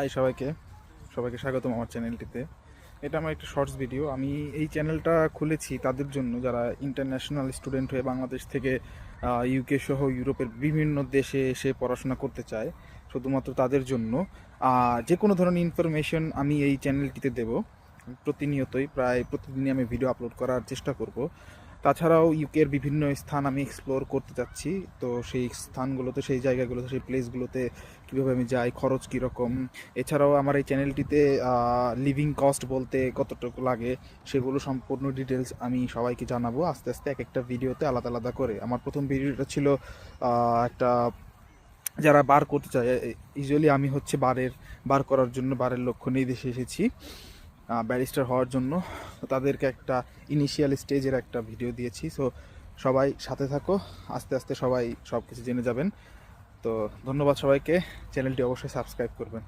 High সবাইকে। সবাইকে স্বাগতম আমার চ্যানেলটিতে। এটা আমার একটা শর্টস ভিডিও আমি এই চ্যানেলটা খুলেছি তাদের জন্য, যারা ইন্টারন্যাশনাল স্টুডেন্ট হয়ে বাংলাদেশ থেকে ইউকে সহ ইউরোপের বিভিন্ন দেশে এসে পড়াশোনা করতে চায়, শুধুমাত্র তাদের জন্য। যে কোনো ধরনের ইনফরমেশন আমি এই চ্যানেলটিতে দেব। প্রতিনিয়তই প্রায় প্রতিদিনই আমি ভিডিও আপলোড করার চেষ্টা করব। তাছাড়াও ইউকের বিভিন্ন স্থান আমি এক্সপ্লোর করতে যাচ্ছি। তো সেই স্থানগুলোতে, সেই জায়গাগুলোতে, সেই প্লেসগুলোতে কীভাবে আমি যাই, খরচ কীরকম? এছাড়াও আমার এই চ্যানেলটিতে লিভিং কস্ট বলতে কতটুকু লাগে, সেগুলো সম্পূর্ণ ডিটেলস আমি সবাইকে জানাব। আস্তে আস্তে এক একটা ভিডিওতে আলাদা আলাদা করে। আমার প্রথম ভিডিওটা ছিল একটা যারা বার করতে চায় ইউজুয়ালি আমি হচ্ছে বারের বার করার জন্য বারের লক্ষ্য নিয়ে দেশে এসেছি। ব্যারিস্টার হওয়ার জন্য। তাদেরকে একটা ইনিশিয়াল স্টেজের একটা ভিডিও দিয়েছি। সো সবাই সাথে থাকো। আস্তে আস্তে সবাই সব কিছু জেনে যাবেন। তো ধন্যবাদ সবাইকে। চ্যানেলটি অবশ্যই সাবস্ক্রাইব করবেন।